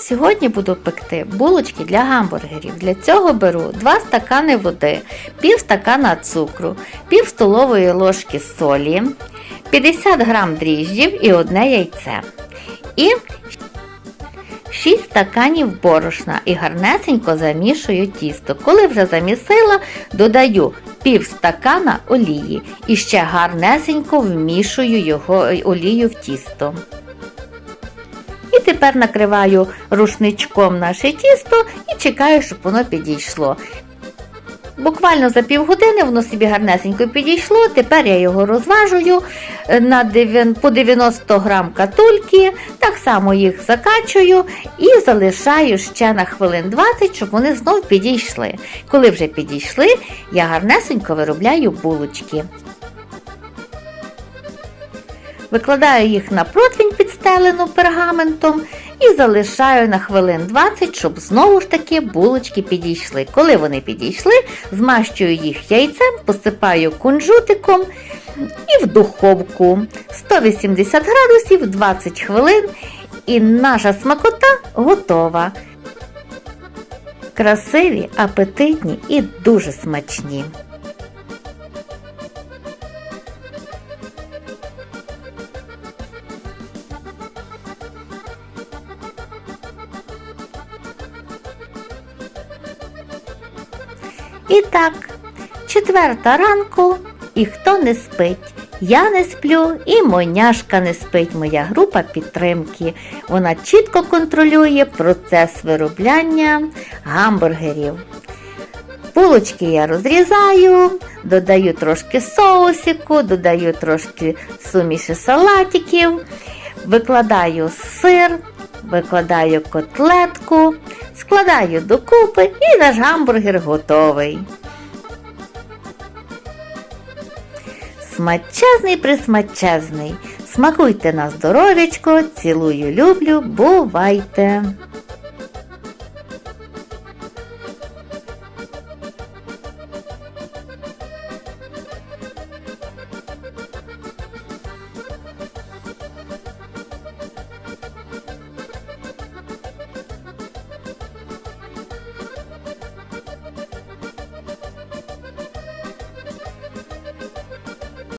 Сьогодні буду пекти булочки для гамбургерів. Для цього беру 2 стакани води, пів стакана цукру, пів столової ложки солі, 50 грам дріжджів і одне яйце. І 6 стаканів борошна і гарнесенько замішую тісто. Коли вже замісила, додаю пів стакана олії і ще гарнесенько вмішую його олію в тісто. І тепер накриваю рушничком наше тісто і чекаю, щоб воно підійшло. Буквально за півгодини воно собі гарнесенько підійшло. Тепер я його розважую е, на дев'ян- по 90 грам катульки, так само їх закачую і залишаю ще на хвилин 20, щоб вони знов підійшли. Коли вже підійшли, я гарнесенько виробляю булочки. Викладаю їх на противень підстелену пергаментом і залишаю на хвилин 20, щоб знову ж таки булочки підійшли. Коли вони підійшли, змащую їх яйцем, посипаю кунжутиком і в духовку 180 градусів 20 хвилин. І наша смакота готова. Красиві, апетитні і дуже смачні. І так, четверта ранку, і хто не спить. Я не сплю і моняшка не спить, моя група підтримки. Вона чітко контролює процес виробляння гамбургерів. Булочки я розрізаю, додаю трошки соусику, додаю трошки суміші салатиків, викладаю сир, викладаю котлетку, складаю докупи і наш гамбургер готовий. Смачезний присмачезний. Смакуйте на здоров'ячко, цілую, люблю, бувайте!